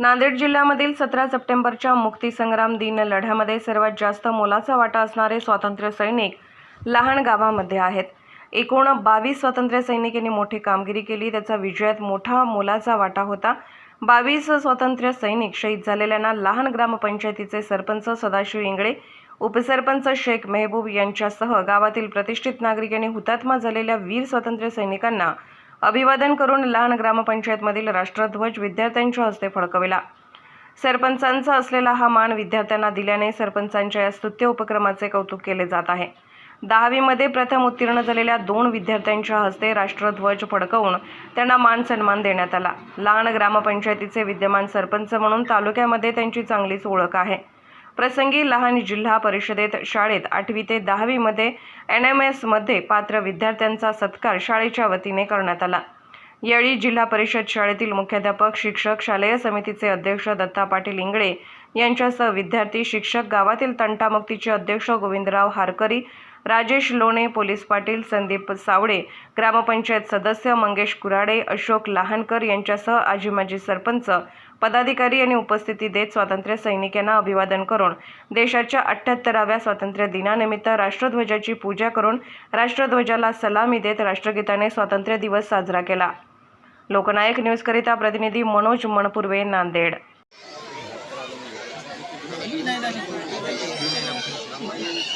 नांदेड जिल्ह्यामधील सतरा सप्टेंबरच्या मुक्तीसंग्राम दिन लढ्यामध्ये सर्वात जास्त मोलाचा वाटा असणारे स्वातंत्र्य सैनिक लहान गावामध्ये आहेत. एकूण बावीस स्वातंत्र्य सैनिकांनी मोठी कामगिरी केली. त्याचा विजयात मोठा मोलाचा वाटा होता. बावीस स्वातंत्र्य सैनिक शहीद झालेल्यांना लहान ग्रामपंचायतीचे सरपंच सदाशिव इंगळे उपसरपंच शेख मेहबूब यांच्यासह गावातील प्रतिष्ठित नागरिकांनी हुतात्मा झालेल्या वीर स्वातंत्र्य सैनिकांना अभिवादन करून लहान ग्रामपंचायतमधील राष्ट्रध्वज विद्यार्थ्यांच्या हस्ते फडकविला. सरपंचांचा असलेला हा मान विद्यार्थ्यांना दिल्याने सरपंचांच्या या स्तुत्य उपक्रमाचे कौतुक केले जात आहे. दहावीमध्ये प्रथम उत्तीर्ण झालेल्या दोन विद्यार्थ्यांच्या हस्ते राष्ट्रध्वज फडकवून त्यांना मान सन्मान देण्यात आला. लहान ग्रामपंचायतीचे विद्यमान सरपंच म्हणून तालुक्यामध्ये त्यांची चांगलीच ओळख आहे. प्रसंगी लहान जिल्हा परिषदेत शाळेत आठवी ते दहावीमध्ये एन एम एसमध्ये पात्र विद्यार्थ्यांचा सत्कार शाळेच्या वतीने करण्यात आला. यावेळी जिल्हा परिषद शाळेतील मुख्याध्यापक शिक्षक शालेय समितीचे अध्यक्ष दत्ता पाटील इंगळे यांच्यासह विद्यार्थी शिक्षक गावातील तंटामुक्तीचे अध्यक्ष गोविंदराव हारकरी राजेश लोणे पोलीस पाटील संदीप सावडे ग्रामपंचायत सदस्य मंगेश कुराडे अशोक लहानकर यांच्यासह आजी माजी सरपंच पदाधिकारी यांनी उपस्थिती देत स्वातंत्र्य सैनिकांना अभिवादन करून देशाच्या अठ्ठ्याहत्तराव्या स्वातंत्र्य दिनानिमित्त राष्ट्रध्वजाची पूजा करून राष्ट्रध्वजाला सलामी देत राष्ट्रगीताने स्वातंत्र्य दिवस साजरा केला. लोकनायक न्यूजकरिता प्रतिनिधी मनोज मणपूर्वे नांदेड.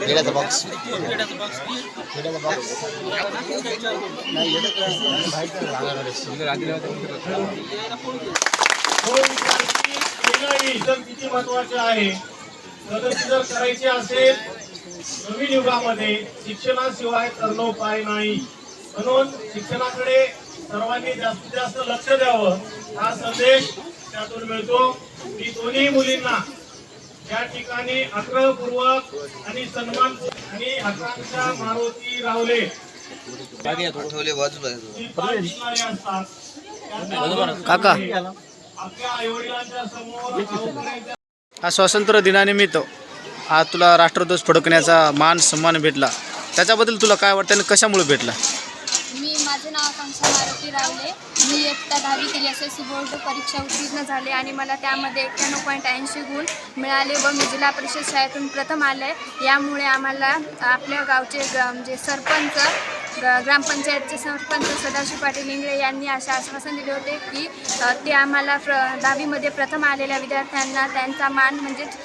गेल्याचा बॉक्स किती महत्त्वाचे आहे प्रगती जर करायची असेल नवीन युगामध्ये शिक्षणाशिवाय तरणोपाय नाही. म्हणून शिक्षणाकडे सर्वांनी जास्तीत जास्त लक्ष द्यावं. हा संदेश त्यातून मिळतो. मी दोन्ही मुलींना या ठिकाणी आग्रहपूर्वक आणि सन्मान आणि आकांक्षा मारुती रावले. काका. आपल्या आईवडिलांच्या समोर गावकऱ्यांच्या हा स्वातंत्र्य दिनानिमित्त आज तुला राष्ट्रध्वज फडकण्याचा मान सन्मान भेटला. त्याच्याबद्दल तुला काय वाटतं आणि कशामुळे भेटला? माझे नाव आकांक्षा मारुती रावले. मी इयत्ता दहावी केली असे बोर्ड परीक्षा उत्तीर्ण झाले आणि मला त्यामध्ये एक्क्याण्णव पॉईंट ऐंशी गुण मिळाले व मी जिल्हा परिषद शाळेतून प्रथम आले. यामुळे आम्हाला आपल्या गावचे ग- म्हणजे सरपंच ग- ग्रामपंचायतचे सरपंच सदाशिव पाटील इंगळे यांनी असे आश्वासन दिले होते की ते आम्हाला प्र दहावीमध्ये प्रथम आलेल्या विद्यार्थ्यांना त्यांचा मान म्हणजेच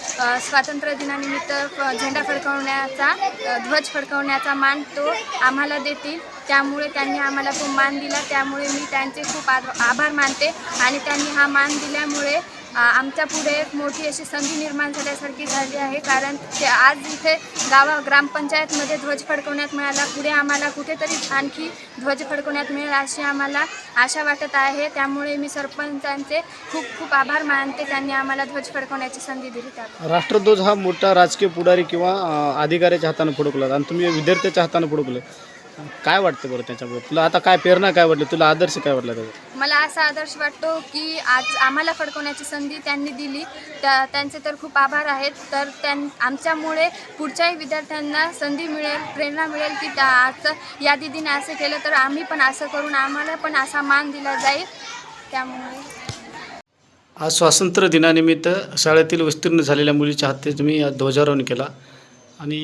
स्वातंत्र्य दिनानिमित्त फ- झेंडा फडकवण्याचा ध्वज फडकवण्याचा मान तो आम्हाला देतील. त्यामुळे त्यांनी आम्हाला खूप मान दिला. त्यामुळे मी त्यांचे खूप आभार मानते. आणि त्यांनी हा मान दिल्यामुळे आमच्या पुढे एक मोठी अशी संधी निर्माण झाल्यासारखी झाली आहे. कारण ते आज इथे गावा ग्रामपंचायतमध्ये ध्वज फडकवण्यात मिळाला. पुढे आम्हाला कुठेतरी आणखी ध्वज फडकवण्यात मिळेल अशी आम्हाला आशा वाटत आहे. त्यामुळे मी सरपंचांचे खूप खूप आभार मानते. त्यांनी आम्हाला ध्वज फडकवण्याची संधी दिली राष्ट्रध्वज हा मोठा राजकीय पुढारी किंवा अधिकाऱ्याच्या हाताने फडकला आणि तुम्ही विद्यार्थ्याच्या हाताने फडकलं काय वाटतं बरं त्याच्याबद्दल? तुला आता काय प्रेरणा काय वाटली? तुला आदर्श काय वाटला त्याचा मला असा आदर्श वाटतो की आज आम्हाला फडकवण्याची संधी त्यांनी दिली. त्या त्यांचे तर खूप आभार आहेत. तर त्यां आमच्यामुळे पुढच्याही विद्यार्थ्यांना संधी मिळेल प्रेरणा मिळेल की त्या आज या दिदीने असं केलं तर आम्ही पण असं करून आम्हाला पण असा मान दिला जाईल. त्यामुळे आज स्वातंत्र्य दिनानिमित्त शाळेतील उत्तीर्ण झालेल्या मुलीच्या हाती तुम्ही आज ध्वजारोहण केला. आणि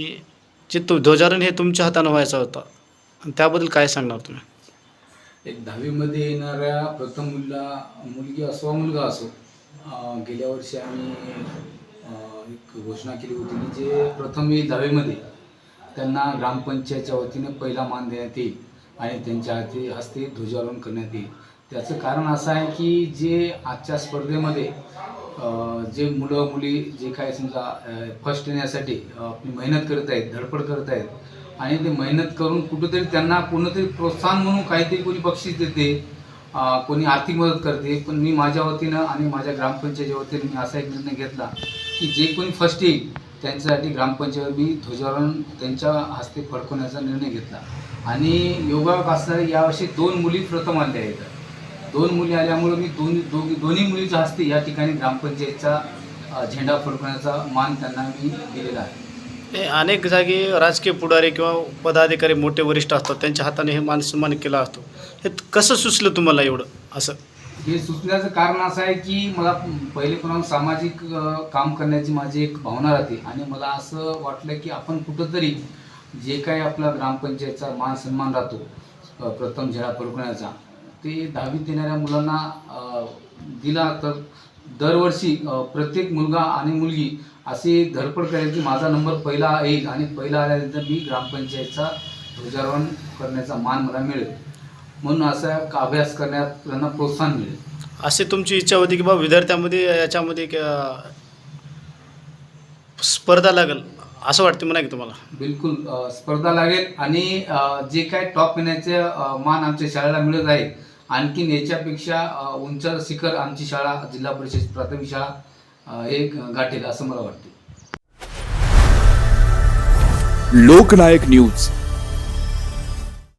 जे तो ध्वजारोहण हे तुमच्या हातानं व्हायचा होता. आणि त्याबद्दल काय सांगणार तुम्ही? एक दहावीमध्ये येणाऱ्या प्रथम मुलगा मुलगी असो मुलगा असो अं, गेल्या वर्षी आम्ही अं, एक घोषणा केली होती की जे प्रथम येईल दहावीमध्ये त्यांना ग्रामपंचायतच्या वतीने पहिला मान देण्यात येईल आणि त्यांच्या हाती हस्ते ध्वजारोहण करण्यात येईल. त्याचं कारण असं आहे की जे आजच्या स्पर्धेमध्ये अं, जे मुलं मुली जे काय समजा फर्स्ट येण्यासाठी अं, आपली मेहनत करत आहेत धडपड करत आहेत आणि ते मेहनत करून कुठेतरी त्यांना कोणतरी प्रोत्साहन म्हणून काहीतरी कोणी बक्षीस देते कोणी आर्थिक मदत करते. पण मी माझ्या वतीनं आणि माझ्या ग्रामपंचायतीच्या वतीनं मी असा एक निर्णय घेतला की जे कोणी फर्स्ट येईल त्यांच्यासाठी ग्रामपंचायत मी ध्वजारोहण त्यांच्या हस्ते फडकवण्याचा निर्णय घेतला. आणि योगायोग असणारे यावर्षी दोन मुली प्रथम आल्या आहेत. दोन मुली आल्यामुळे मी दोन्ही दोघी दोन्ही मुलीच्या हस्ते या ठिकाणी ग्रामपंचायतचा झेंडा फडकवण्याचा मान त्यांना मी दिलेला आहे. हे अनेक जागी राजकीय पुढारी किंवा पदाधिकारी मोठे वरिष्ठ असतात त्यांच्या हाताने हे मानसन्मान केला असतो. हे कसं सुचलं तुम्हाला एवढं असं? हे सुचण्याचं कारण असं आहे की मला पहिलेपणा सामाजिक अ, काम करण्याची माझी एक भावना राहते आणि मला असं वाटलं की आपण कुठंतरी जे काही आपला ग्रामपंचायतचा मान सन्मान राहतो अ, प्रथम झेडा फडकवण्याचा ते दहावीत येणाऱ्या मुलांना अ, दिला तर दरवर्षी प्रत्येक मुलगा आणि मुलगी अशी धडपड करेल की माझा नंबर पहिला येईल आणि पहिला आल्यानंतर मी ग्रामपंचायतचा ध्वजारोहण करण्याचा मान मला मिळेल. म्हणून असा अभ्यास करण्यात त्यांना प्रोत्साहन मिळेल. अशी तुमची इच्छा होती की बा विद्यार्थ्यामध्ये याच्यामध्ये स्पर्धा लागेल असं वाटतं म्हणा की तुम्हाला? बिलकुल स्पर्धा लागेल आणि जे काय टॉप येण्याचे मान आमच्या शाळेला मिळत आहे आणखीन याच्यापेक्षा उंच शिखर आमची शाळा जिल्हा परिषद प्राथमिक शाळा एक हे गाठेल असं मला वाटते लोकनायक न्यूज.